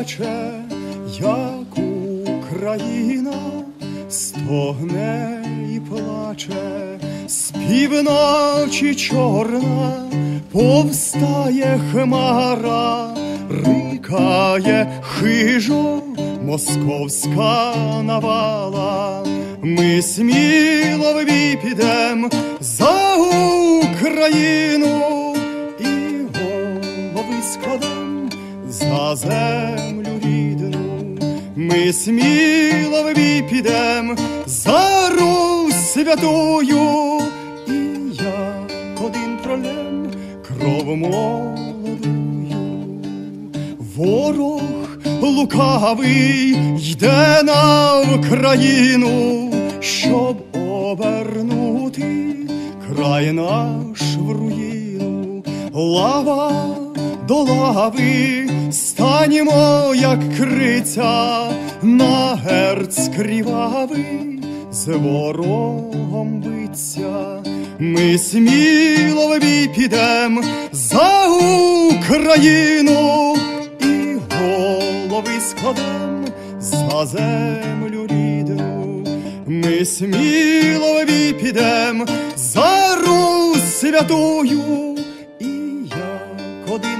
плаче, як Україна, стогне і плаче, з півночі чорна, повстає хмара, рикає хижо, московська навала. Ми сміло підем за Україну за землю рідну. Ми сміло підем за Русь святую, і як один пролем кров молодую. Ворог лукавий йде на Україну щоб обернути край наш в руїну, лава до лави, станімо, як криця, на герц крівавий, з ворогом биться, ми сміло підем за Україну і голови складем за землю рідну. Ми сміло підем за Русь святою, і як один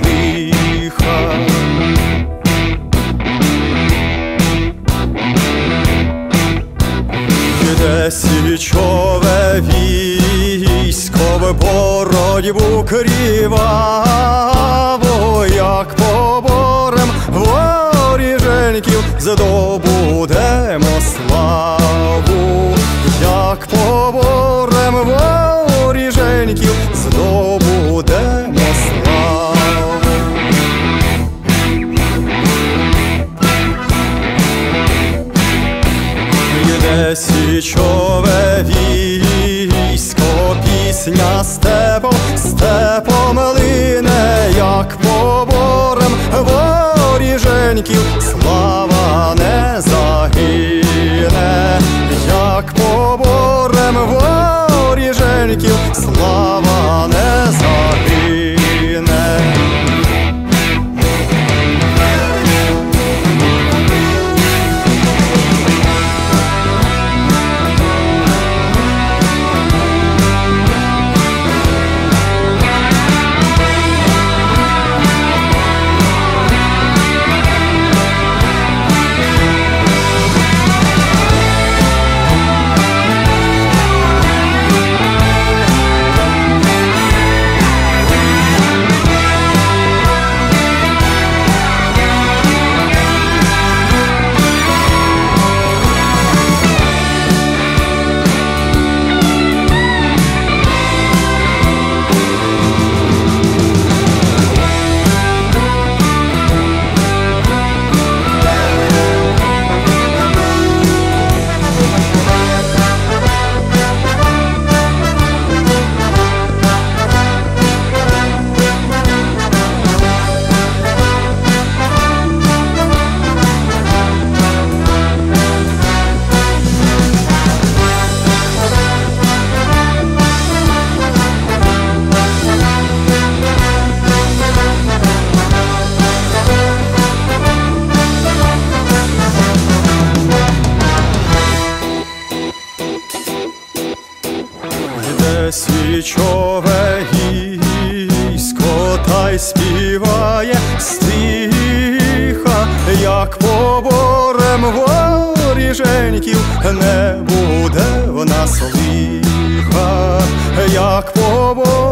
Боротьбу кріваво, як поборем воріженьків здобудемо славу, як поборем воріженьків здобудемо славу. Йде січове військо, пісня степом, степом лине, як поборем воріженьків, слава не свічове гісько, та й співає стиха, як поборем воріженьків. Не буде в нас лиха, як поборем